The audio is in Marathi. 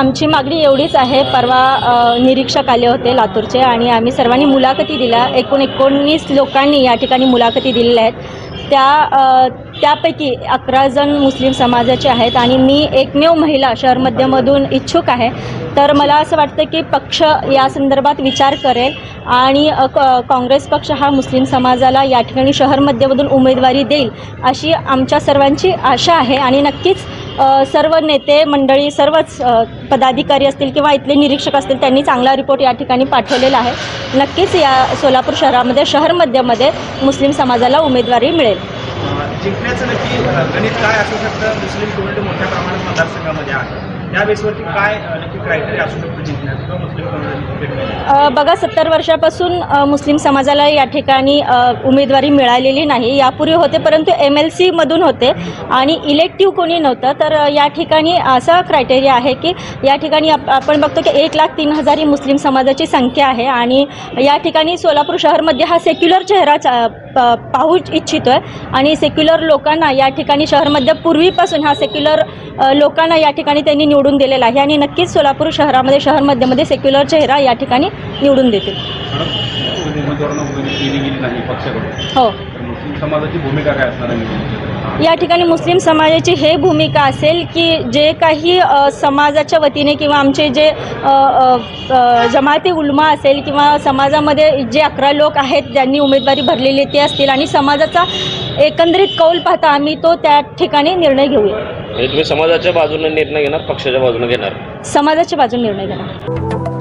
आमची मागणी एवढीच आहे परवा निरीक्षक आले होते लातूरचे आणि आम्ही सर्वांनी मुलाखती दिल्या. एकूण एकोणीस लोकांनी या ठिकाणी मुलाखती दिलेल्या आहेत. त्या त्यापैकी अकरा जण मुस्लिम समाजाचे आहेत आणि मी एकमेव महिला शहर मध्यमधून इच्छुक आहे. तर मला असं वाटतं की पक्ष या संदर्भात विचार करेल आणि क- काँग्रेस पक्ष हा मुस्लिम समाजाला या ठिकाणी शहर मध्यमधून उमेदवारी देईल अशी आमच्या सर्वांची आशा आहे आणि नक्कीच सर्व नेते मंडळी सर्वच पदाधिकारी असतील किंवा इथले निरीक्षक असतील त्यांनी चांगला रिपोर्ट या ठिकाणी पाठवलेला आहे. नक्कीच या सोलापूर शहरामध्ये शहर मध्यमध्ये मुस्लिम समाजाला उमेदवारी मिळेल. जिंकण्याचं नक्की गणित काय असू शकतं? मुस्लिम कम्युनिटी मोठ्या प्रमाणात मतदारसंघामध्ये आहे. बघा सत्तर वर्षापासून मुस्लिम समाजाला या ठिकाणी उमेदवारी मिळालेली नाही. यापूर्वी होते परंतु एम एल सीमधून होते आणि इलेक्टिव्ह कोणी नव्हतं. तर या ठिकाणी असा क्रायटेरिया आहे की या ठिकाणी आपण बघतो की एक लाख तीन हजार ही मुस्लिम समाजाची संख्या आहे आणि या ठिकाणी सोलापूर शहरमध्ये हा सेक्युलर चेहरा पाहू इच्छितो आहे आणि सेक्युलर लोकांना या ठिकाणी शहरमध्ये पूर्वीपासून हा सेक्युलर लोकांना या ठिकाणी त्यांनी निवडून दिलेला आहे. आणि नक्कीच सोलापूर शहरामध्ये शहरमध्येमध्ये सेक्युलर चेहरा या ठिकाणी निवडून देतील. हो. मुस्लिम समाजाची भूमिका काय असणार आहे? या ठिकाणी मुस्लिम समाजाची हे भूमिका असेल की जे काही समाजाच्या वतीने किंवा आमचे जे जमाती उलमा असेल किंवा समाजामध्ये जे अकरा लोक आहेत ज्यांनी उमेदवारी भरलेली ते असतील आणि समाजाचा एकंदरीत कौल पाहता आम्ही तो त्या ठिकाणी निर्णय घेऊया. म्हणजे तुम्ही समाजाच्या बाजूने निर्णय घेणार पक्षाच्या बाजूने घेणार? समाजाच्या बाजूने निर्णय घेणार.